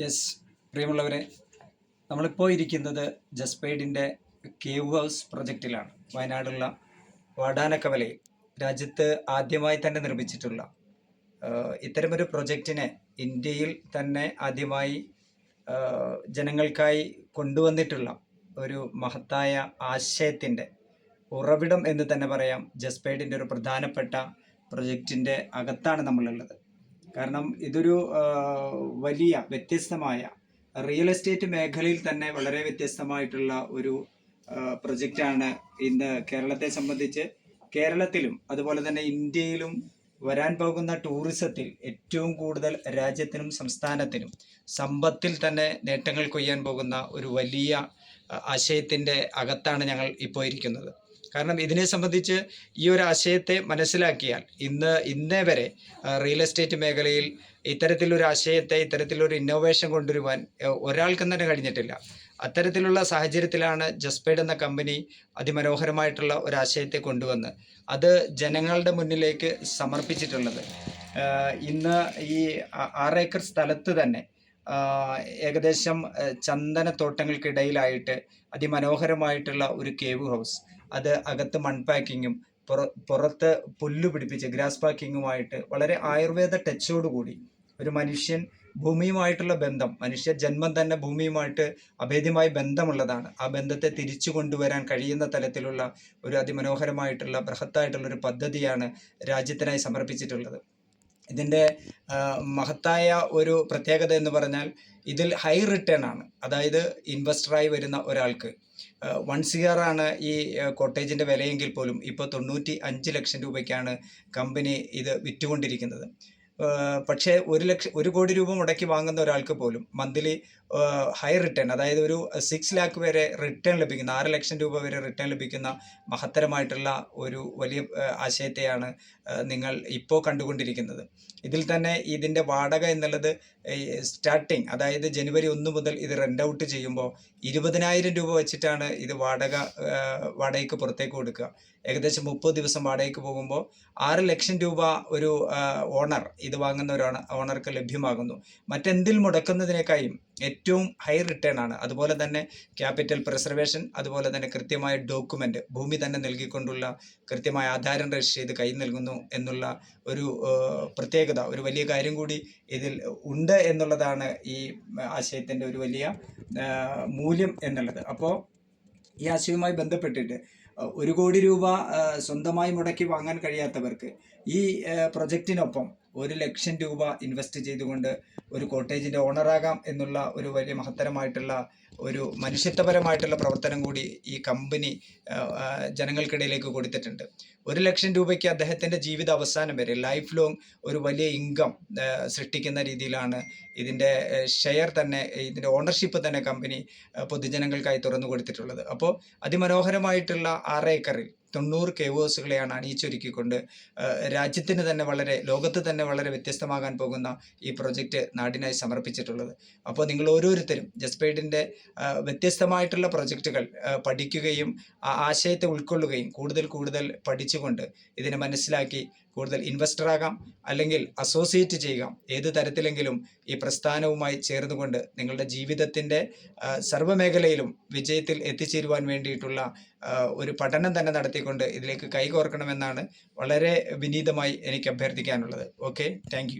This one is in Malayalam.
യെസ് പ്രിയമുള്ളവരെ നമ്മളിപ്പോൾ ഇരിക്കുന്നത് ജസ്പേഡിന്റെ കേവ് ഹൗസ് പ്രൊജക്റ്റിലാണ് വയനാടുള്ള വാടാനക്കവലയിൽ. രാജ്യത്ത് ആദ്യമായി തന്നെ നിർമ്മിച്ചിട്ടുള്ള ഇത്തരമൊരു പ്രൊജക്റ്റിനെ ഇന്ത്യയിൽ തന്നെ ആദ്യമായി ജനങ്ങൾക്കായി കൊണ്ടുവന്നിട്ടുള്ള ഒരു മഹത്തായ ആശയത്തിന്റെ ഉറവിടം എന്ന് തന്നെ പറയാം ജസ്പേഡിന്റെ ഒരു പ്രധാനപ്പെട്ട പ്രൊജക്റ്റിന്റെ അകത്താണ് നമ്മളുള്ളത്. കാരണം ഇതൊരു വലിയ വ്യത്യസ്തമായ റിയൽ എസ്റ്റേറ്റ് മേഖലയിൽ തന്നെ വളരെ വ്യത്യസ്തമായിട്ടുള്ള ഒരു പ്രൊജക്റ്റാണ് ഇന്ന് കേരളത്തെ സംബന്ധിച്ച് കേരളത്തിലും അതുപോലെ തന്നെ ഇന്ത്യയിലും വരാൻ പോകുന്ന ടൂറിസത്തിൽ ഏറ്റവും കൂടുതൽ രാജ്യത്തിനും സംസ്ഥാനത്തിനും സമ്പത്തിൽ തന്നെ നേട്ടങ്ങൾ കൊയ്യാൻ പോകുന്ന ഒരു വലിയ ആശയത്തിന്റെ അകത്താണ് ഞങ്ങൾ ഇപ്പോൾ ഇരിക്കുന്നത്. കാരണം ഇതിനെ സംബന്ധിച്ച് ഈ ഒരു ആശയത്തെ മനസ്സിലാക്കിയാൽ ഇന്ന് ഇന്നേ വരെ റിയൽ എസ്റ്റേറ്റ് മേഖലയിൽ ഇത്തരത്തിലൊരു ആശയത്തെ ഇത്തരത്തിലൊരു ഇന്നോവേഷൻ കൊണ്ടുവരുവാൻ ഒരാൾക്കും തന്നെ കഴിഞ്ഞിട്ടില്ല. അത്തരത്തിലുള്ള സാഹചര്യത്തിലാണ് ജസ്പേഡ് എന്ന കമ്പനി അതിമനോഹരമായിട്ടുള്ള ഒരു ആശയത്തെ കൊണ്ടുവന്ന് അത് ജനങ്ങളുടെ മുന്നിലേക്ക് സമർപ്പിച്ചിട്ടുള്ളത്. ഇന്ന് ഈ ആറേക്കർ സ്ഥലത്ത് തന്നെ ഏകദേശം ചന്ദനത്തോട്ടങ്ങൾക്കിടയിലായിട്ട് അതിമനോഹരമായിട്ടുള്ള ഒരു കേവ് ഹൗസ് അത് അകത്ത് മൺപാക്കിങ്ങും പുറ പുറത്ത് പുല്ല് പിടിപ്പിച്ച് ഗ്രാസ് പാക്കിങ്ങുമായിട്ട് വളരെ ആയുർവേദ ടച്ചോടുകൂടി ഒരു മനുഷ്യൻ ഭൂമിയുമായിട്ടുള്ള ബന്ധം മനുഷ്യ ജന്മം തന്നെ ഭൂമിയുമായിട്ട് അഭേദ്യമായ ബന്ധമുള്ളതാണ്. ആ ബന്ധത്തെ തിരിച്ചു കൊണ്ടുവരാൻ കഴിയുന്ന തലത്തിലുള്ള ഒരു അതിമനോഹരമായിട്ടുള്ള ബൃഹത്തായിട്ടുള്ള ഒരു പദ്ധതിയാണ് രാജ്യത്തിനായി സമർപ്പിച്ചിട്ടുള്ളത്. ഇതിന്റെ മഹത്തായ ഒരു പ്രത്യേകത എന്ന് പറഞ്ഞാൽ ഇതിൽ ഹൈ റിട്ടേൺ ആണ്. അതായത് ഇൻവെസ്റ്ററായി വരുന്ന ഒരാൾക്ക് വൺസ് ആർ ആണ് ഈ കോട്ടേജിന്റെ വിലയെങ്കിൽ പോലും ഇപ്പോൾ തൊണ്ണൂറ്റി അഞ്ച് ലക്ഷം രൂപയ്ക്കാണ് കമ്പനി ഇത് വിറ്റുകൊണ്ടിരിക്കുന്നത്. പക്ഷേ ഒരു ലക്ഷം ഒരു കോടി രൂപ മുടക്കി വാങ്ങുന്ന ഒരാൾക്ക് പോലും മന്ത്ലി ഹൈ റിട്ടേൺ അതായത് ഒരു സിക്സ് ലാക്ക് വരെ റിട്ടേൺ ലഭിക്കുന്ന ആറ് ലക്ഷം രൂപ വരെ റിട്ടേൺ ലഭിക്കുന്ന മഹത്തരമായിട്ടുള്ള ഒരു വലിയ ആശയത്തെയാണ് നിങ്ങൾ ഇപ്പോൾ കണ്ടുകൊണ്ടിരിക്കുന്നത്. ഇതിൽ തന്നെ ഇതിന്റെ വാടക എന്നുള്ളത് സ്റ്റാർട്ടിങ് അതായത് ജനുവരി ഒന്ന് മുതൽ ഇത് റെന്റ് ഔട്ട് ചെയ്യുമ്പോൾ ഇരുപതിനായിരം രൂപ വെച്ചിട്ടാണ് ഇത് വാടക വാടകയ്ക്ക് പുറത്തേക്ക് കൊടുക്കുക. ഏകദേശം മുപ്പത് ദിവസം വാടകയ്ക്ക് പോകുമ്പോൾ ആറ് ലക്ഷം രൂപ ഒരു ഓണർ ഇത് വാങ്ങുന്നവരാണ് ഓണർക്ക് ലഭ്യമാകുന്നു. മറ്റെന്തിൽ മുടക്കുന്നതിനേക്കായും ഏറ്റവും ഹൈ റിട്ടേൺ ആണ്. അതുപോലെ തന്നെ ക്യാപിറ്റൽ പ്രിസർവേഷൻ അതുപോലെ തന്നെ കൃത്യമായ ഡോക്യുമെന്റ് ഭൂമി തന്നെ നൽകിക്കൊണ്ടുള്ള കൃത്യമായ ആധാരം രജിസ്റ്റർ ചെയ്ത് കൈ നൽകുന്നു എന്നുള്ള ഒരു പ്രത്യേകത ഒരു വലിയ കാര്യം കൂടി ഇതിൽ ഉണ്ട് എന്നുള്ളതാണ് ഈ ആശയത്തിന്റെ ഒരു വലിയ മൂല്യം എന്നുള്ളത്. അപ്പോൾ ഈ ആശയവുമായി ബന്ധപ്പെട്ടിട്ട് ഒരു കോടി രൂപ സ്വന്തമായി മുടക്കി വാങ്ങാൻ കഴിയാത്തവർക്ക് ഈ പ്രൊജക്റ്റിനൊപ്പം ഒരു ലക്ഷം രൂപ ഇൻവെസ്റ്റ് ചെയ്തുകൊണ്ട് ഒരു കോട്ടേജിന്റെ ഓണറാകാം എന്നുള്ള ഒരു വലിയ മഹത്തരമായിട്ടുള്ള ഒരു മനുഷ്യത്വപരമായിട്ടുള്ള പ്രവർത്തനം കൂടി ഈ കമ്പനി ജനങ്ങൾക്കിടയിലേക്ക് കൊടുത്തിട്ടുണ്ട്. ഒരു ലക്ഷം രൂപയ്ക്ക് അദ്ദേഹത്തിന്റെ ജീവിത അവസാനം വരെ ലൈഫ് ലോങ് ഒരു വലിയ ഇൻകം സൃഷ്ടിക്കുന്ന രീതിയിലാണ് ഇതിന്റെ ഷെയർ തന്നെ ഇതിന്റെ ഓണർഷിപ്പ് തന്നെ കമ്പനി പൊതുജനങ്ങൾക്കായി തുറന്നു കൊടുത്തിട്ടുള്ളത്. അപ്പോൾ അതിമനോഹരമായിട്ടുള്ള ആറ് ഏക്കറിൽ തൊണ്ണൂറ് കേവേഴ്സുകളെയാണ് അണിയിച്ചൊരുക്കിക്കൊണ്ട് രാജ്യത്തിന് തന്നെ വളരെ ലോകത്ത് തന്നെ വളരെ വ്യത്യസ്തമാകാൻ പോകുന്ന ഈ പ്രൊജക്റ്റ് നാടിനായി സമർപ്പിച്ചിട്ടുള്ളത്. അപ്പോൾ നിങ്ങൾ ഓരോരുത്തരും ജസ്പേഡിന്റെ വ്യത്യസ്തമായിട്ടുള്ള പ്രൊജക്റ്റുകൾ പഠിക്കുകയും ആ ആശയത്തെ ഉൾക്കൊള്ളുകയും കൂടുതൽ കൂടുതൽ പഠിച്ചുകൊണ്ട് ഇതിനെ മനസ്സിലാക്കി കൂടുതൽ ഇൻവെസ്റ്റർ ആകാം അല്ലെങ്കിൽ അസോസിയേറ്റ് ചെയ്യാം. ഏത് തരത്തിലെങ്കിലും ഈ പ്രസ്ഥാനവുമായി ചേർന്നുകൊണ്ട് നിങ്ങളുടെ ജീവിതത്തിന്റെ സർവമേഖലയിലും വിജയത്തിൽ എത്തിച്ചേരുവാൻ വേണ്ടിയിട്ടുള്ള ഒരു പഠനം തന്നെ നടത്തിക്കൊണ്ട് ഇതിലേക്ക് കൈകോർക്കണമെന്നാണ് വളരെ വിനീതമായി എനിക്ക് അഭ്യർത്ഥിക്കാനുള്ളത്. Okay thank